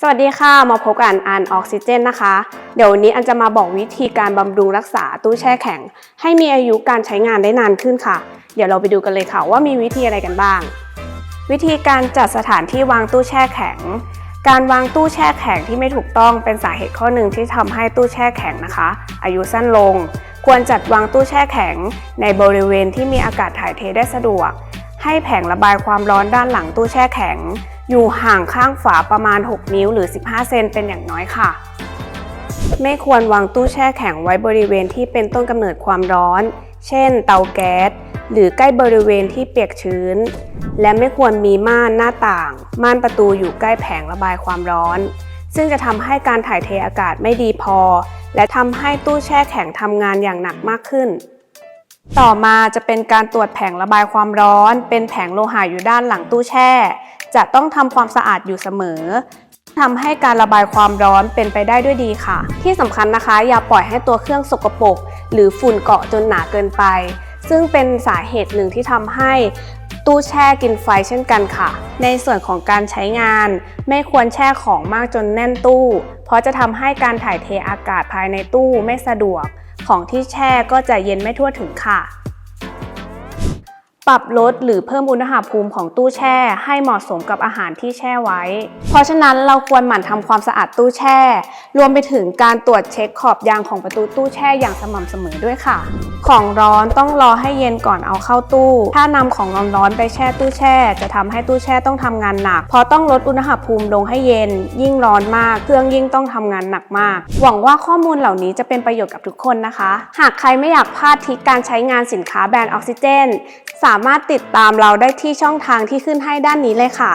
สวัสดีค่ะ มาพบกันอันออกซิเจนนะคะ เดี๋ยววันนี้อันจะมาบอกวิธีการบำรุงรักษาตู้แช่แข็ง ให้มีอายุการใช้งานได้นานขึ้นค่ะ เดี๋ยวเราไปดูกันเลยค่ะว่ามีวิธีอะไรกันบ้าง วิธีการจัดสถานที่วางตู้แช่แข็ง การวางตู้แช่แข็งที่ไม่ถูกต้องเป็นสาเหตุข้อหนึ่งที่ทำให้ตู้แช่แข็งนะคะ อายุสั้นลง ควรจัดวางตู้แช่แข็ง ในบริเวณที่มีอากาศถ่ายเทได้สะดวก ให้แผงระบายความร้อนด้านหลังตู้แช่แข็ง อยู่ห่างข้างฝาประมาณ 6 นิ้วหรือ 15 เซนเป็นอย่างน้อยค่ะ ไม่ควรวางตู้แช่แข็งไว้บริเวณที่เป็นต้นกำเนิดความร้อน เช่น เตาแก๊ส หรือใกล้บริเวณที่เปียกชื้น และไม่ควรมีม่านหน้าต่าง ม่านประตูอยู่ใกล้แผงระบายความร้อน ซึ่งจะทำให้การถ่ายเทอากาศไม่ดีพอ และทำให้ตู้แช่แข็งทำงานอย่างหนักมากขึ้นต่อมาจะเป็นการตรวจแผงระบายความร้อน เป็นแผงโลหะอยู่ด้านหลังตู้แช่ จะต้องทำความสะอาดอยู่เสมอทำให้การระบายความร้อนเป็นไปได้ด้วยดีค่ะ ที่สำคัญนะคะ อย่าปล่อยให้ตัวเครื่องสกปรกหรือฝุ่นเกาะจนหนาเกินไป ซึ่งเป็นสาเหตุหนึ่งที่ทำให้ตู้แช่กินไฟเช่นกันค่ะ ในส่วนของการใช้งาน ไม่ควรแช่ของมากจนแน่นตู้ เพราะจะทำให้การถ่ายเทอากาศภายในตู้ไม่สะดวก ของที่แช่ก็จะเย็นไม่ทั่วถึงค่ะ ปรับลดหรือเพิ่มอุณหภูมิของตู้แช่ ให้เหมาะสมกับอาหารที่แช่ไว้ เพราะฉะนั้นเราควรหมั่นทำความสะอาดตู้แช่ รวมไปถึงการตรวจเช็คขอบยางของประตูตู้แช่อย่างสม่ำเสมอด้วยค่ะ ของร้อนต้องรอให้เย็นก่อนเอาเข้าตู้ ถ้านำของร้อนๆไปแช่ตู้แช่ จะทำให้ตู้แช่ต้องทำงานหนัก เพราะต้องลดอุณหภูมิลงให้เย็น ยิ่งร้อนมาก เครื่องยิ่งต้องทำงานหนักมาก หวังว่าข้อมูลเหล่านี้จะเป็นประโยชน์กับทุกคนนะคะ หากใครไม่อยากพลาดทริกการใช้งานสินค้าแบรนด์ออกซิเจนสาามารถติดตามเราได้ที่ช่องทางที่ขึ้นให้ด้านนี้เลยค่ะ